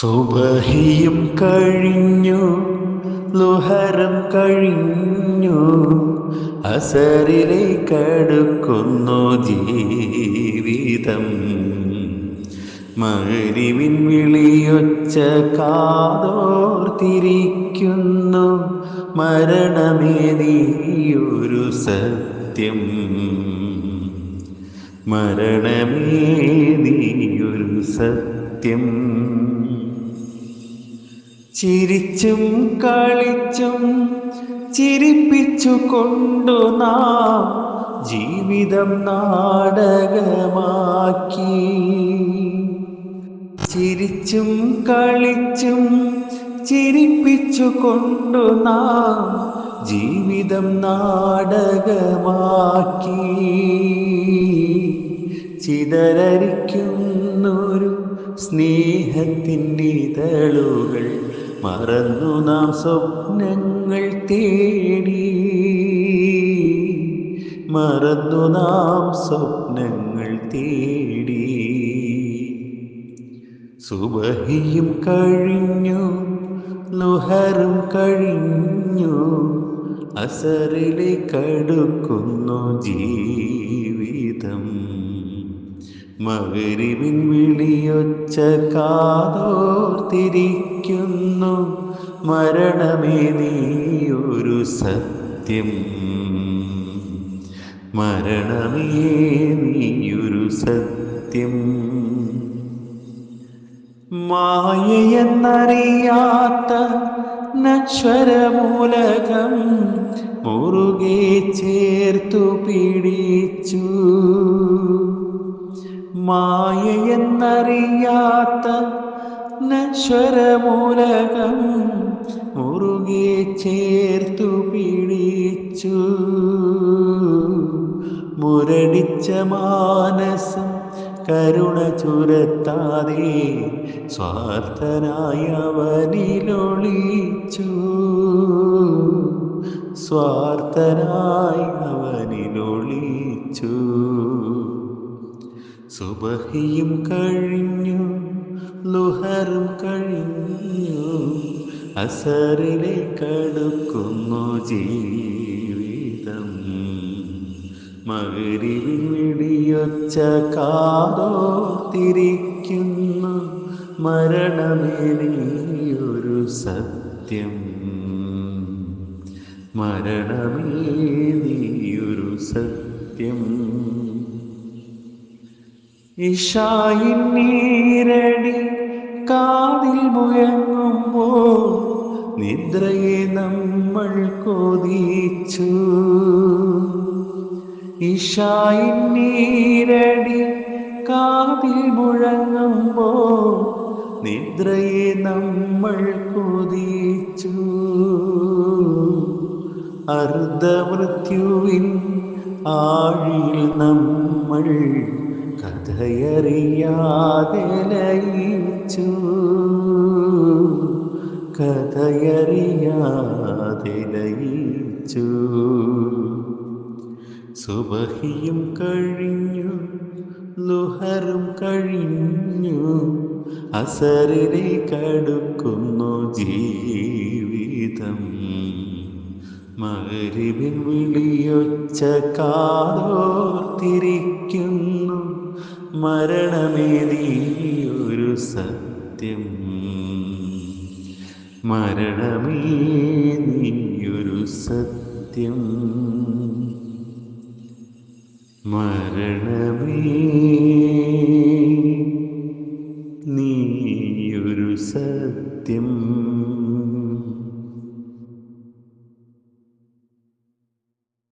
സുബഹിയും കഴിഞ്ഞു ലുഹരം കഴിഞ്ഞു അസറിലേക്കടുക്കുന്നു ജീവിതം. മകരിവിൻ വിളിയൊച്ച കാതോർത്തിരിക്കുന്നു മരണമേനീയൊരു സത്യം. മരണമേനീയൊരു സത്യം. ചിരിച്ചും കളിച്ചും ചിരിപ്പിച്ചു കൊണ്ടു നാം ജീവിതം നാടകമാക്കി. ചിരിച്ചും കളിച്ചും ചിരിപ്പിച്ചു കൊണ്ടു നാം ജീവിതം നാടകമാക്കി. ചിതറിക്കുന്നൊരു സ്നേഹത്തിന്റെ ഇതളുകൾ മറന്നു നാം സ്വപ്നങ്ങൾ തേടി. മറന്നു നാം സ്വപ്നങ്ങൾ തേടി. സുബഹിയും കഴിഞ്ഞു ലുഹറും കഴിഞ്ഞു അസറിലേക്കടുക്കുന്നു ജീവിതം. മകരിവിൻ വിളിയൊച്ച കാതോർത്തിരിക്കുന്നു മരണമേ നീയൊരു സത്യം. മരണമേ നീയൊരു സത്യം. മായയെന്നറിയാത്ത നശ്വരമൂലകം മുറുകെ ചേർത്തു പിടിച്ചു. മായയെന്നറിയാത്ത നശ്വരമൂലകം മുറുകെ ചേർത്തു പിടിച്ചു. മുരടിച്ച മാനസം കരുണ ചുരത്താതെ സ്വാർത്ഥനായ അവനിലൊളിച്ചു. സ്വാർത്ഥനായി അവനിലൊളിച്ചു. സുബഹിയും കഴിഞ്ഞു. ലുഹറും കഴിഞ്ഞു. അസറിലെ കടുക്കുന്നു ജീവിതം. മകരിവിടിയൊച്ച വിടിയൊച്ച കാതോർത്തിരിക്കുന്നു മരണമേ നീയൊരു സത്യം. മരണമേ ഇഷായിൻ നീരടി കാതിൽ മുയങ്ങുമ്പോ നിദ്രയെ നമ്മൾ കൊതിച്ചു. ഇഷായി നീരടി കാതിൽ മുഴങ്ങുമ്പോ നിദ്രയെ നമ്മൾ കൊതിച്ചു. അർദ്ധമൃത്യുവിൻ ആഴിൽ നമ്മൾ കഥയറിയാതെ ലയിച്ചു കഥയറിയാതെ ലയിച്ചു സുബഹിയും കഴിഞ്ഞു ലുഹറും കഴിഞ്ഞു അസറിലേക്കടുക്കുന്നു ജീവിതം. മകരിവിൻ വിളിയൊച്ച കാതോർത്തിരിക്കുന്നു. മരണമേ ഒരു സത്യം. മരണമേ ഒരു സത്യം. മരണമേ നീയൊരു സത്യം.